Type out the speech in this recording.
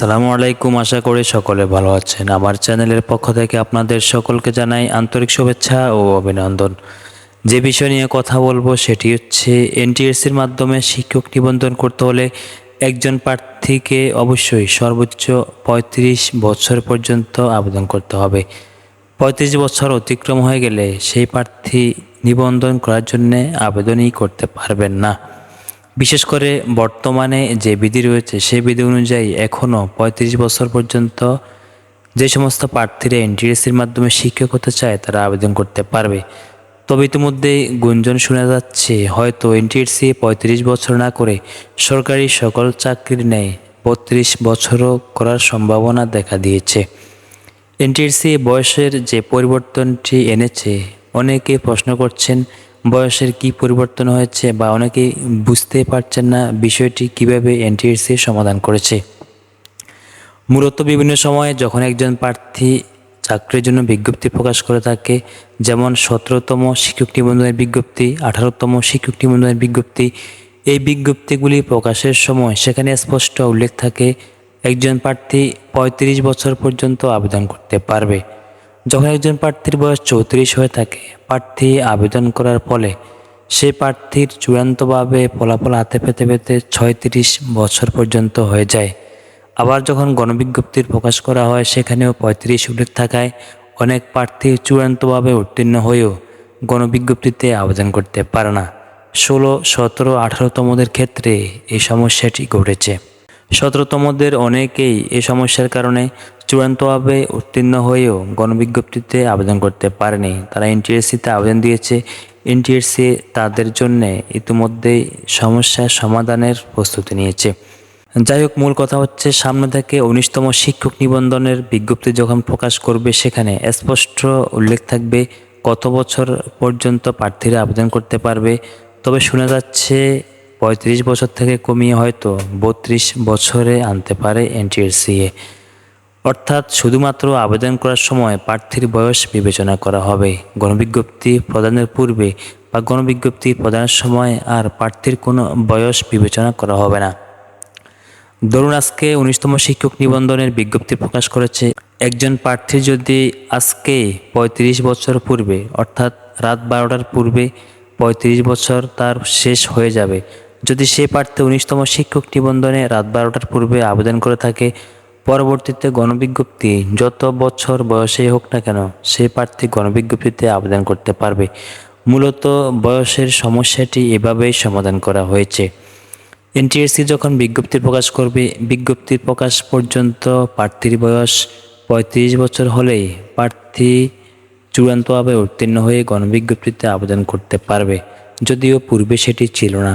আসসালামু আলাইকুম, আশা করি সকলে ভালো আছেন। আমার চ্যানেলের পক্ষ থেকে আপনাদের সকলকে জানাই আন্তরিক শুভেচ্ছা ও অভিনন্দন। যে বিষয় নিয়ে কথা বলব সেটি হচ্ছে এনটিএসসির মাধ্যমে শিক্ষক নিবন্ধন করতে হলে একজন প্রার্থীকে অবশ্যই সর্বোচ্চ পঁয়ত্রিশ বছর পর্যন্ত আবেদন করতে হবে। পঁয়ত্রিশ বছর অতিক্রম হয়ে গেলে সেই প্রার্থী নিবন্ধন করার জন্যে আবেদনই করতে পারবেন না। বিশেষ করে বর্তমানে যে বিধি রয়েছে, সেই বিধি অনুযায়ী এখনও পঁয়ত্রিশ বছর পর্যন্ত যে সমস্ত প্রার্থীরা এনটিএসসির মাধ্যমে শিক্ষক হতে চায়, তারা আবেদন করতে পারবে। তবে ইতিমধ্যেই গুঞ্জন শোনা যাচ্ছে, হয়তো এনটিএসসি পঁয়ত্রিশ বছর না করে সরকারি সকল চাকরির ন্যায় বত্রিশ বছরও করার সম্ভাবনা দেখা দিয়েছে। এনটিএসসি বয়সের যে পরিবর্তনটি এনেছে, অনেকে প্রশ্ন করছেন বয়সের কি পরিবর্তন হয়েছে বা অনেকেই বুঝতে পারছেন না বিষয়টি কীভাবে এনটিএসসি সমাধান করেছে। মূলত বিভিন্ন সময়ে যখন একজন প্রার্থী চাকরির জন্য বিজ্ঞপ্তি প্রকাশ করে থাকে, যেমন সতেরোতম শিক্ষক নিবন্ধনের বিজ্ঞপ্তি, আঠারোতম শিক্ষক নিবন্ধনের বিজ্ঞপ্তি, এই বিজ্ঞপ্তিগুলি প্রকাশের সময় সেখানে স্পষ্ট উল্লেখ থাকে, একজন প্রার্থী পঁয়ত্রিশ বছর পর্যন্ত আবেদন করতে পারবে। যখন একজন প্রার্থীর বয়স চৌত্রিশ হয়ে থাকে, প্রার্থী আবেদন করার ফলে সে প্রার্থীর চূড়ান্তভাবে ফলাফল হাতে পেতে পেতে ছয়ত্রিশ বছর পর্যন্ত হয়ে যায়। আবার যখন গণবিজ্ঞপ্তির প্রকাশ করা হয়, সেখানেও পঁয়ত্রিশ উল্লেখ থাকায় অনেক প্রার্থী চূড়ান্তভাবে উত্তীর্ণ হয়েও গণবিজ্ঞপ্তিতে আবেদন করতে পারে না। ষোলো, সতেরো, আঠারোতমদের ক্ষেত্রে এই সমস্যাটি ঘটেছে। সতেরোতমদের অনেকেই এ সমস্যার কারণে চূড়ান্তভাবে উত্তীর্ণ হয়েও গণবিজ্ঞপ্তিতে আবেদন করতে পারেনি। তারা এনটিএসসিতে আবেদন দিয়েছে। এনটিএসসি তাদের জন্য ইতিমধ্যেই সমস্যার সমাধানের প্রস্তুতি নিয়েছে। যাই হোক, মূল কথা হচ্ছে, সামনে থেকে উনিশতম শিক্ষক নিবন্ধনের বিজ্ঞপ্তি যখন প্রকাশ করবে সেখানে স্পষ্ট উল্লেখ থাকবে কত বছর পর্যন্ত প্রার্থীরা আবেদন করতে পারবে। তবে শোনা যাচ্ছে পঁয়ত্রিশ বছর থেকে কমিয়ে হয়তো বত্রিশ বছরে আনতে পারে এনটিএসসিএ অর্থাৎ শুধুমাত্র আবেদন করার সময় প্রার্থীর বয়স বিবেচনা করা হবে। গণবিজ্ঞপ্তি প্রদানের পূর্বে বা গণবিজ্ঞপ্তি প্রদানের সময় আর প্রার্থীর কোনো বয়স বিবেচনা করা হবে না। ধরুন আজকে উনিশতম শিক্ষক নিবন্ধনের বিজ্ঞপ্তি প্রকাশ করেছে, একজন প্রার্থী যদি আজকে পঁয়ত্রিশ বছর পূর্বে, অর্থাৎ রাত বারোটার পূর্বে পঁয়ত্রিশ বছর তার শেষ হয়ে যাবে যদি সে প্রার্থী উনিশতম শিক্ষক নিবন্ধনে রাত বারোটার পূর্বে আবেদন করে থাকে, পরবর্তীতে গণবিজ্ঞপ্তি যত বছর বয়সেই হোক না কেন সে প্রার্থী গণবিজ্ঞপ্তিতে আবেদন করতে পারবে। মূলত বয়সের সমস্যাটি এভাবেই সমাধান করা হয়েছে। এনটিএসসি যখন বিজ্ঞপ্তি প্রকাশ করবে বিজ্ঞপ্তির প্রকাশ পর্যন্ত প্রার্থীর বয়স পঁয়ত্রিশ বছর হলেই প্রার্থী চূড়ান্তভাবে উত্তীর্ণ হয়ে গণবিজ্ঞপ্তিতে আবেদন করতে পারবে, যদিও পূর্বে সেটি ছিল না।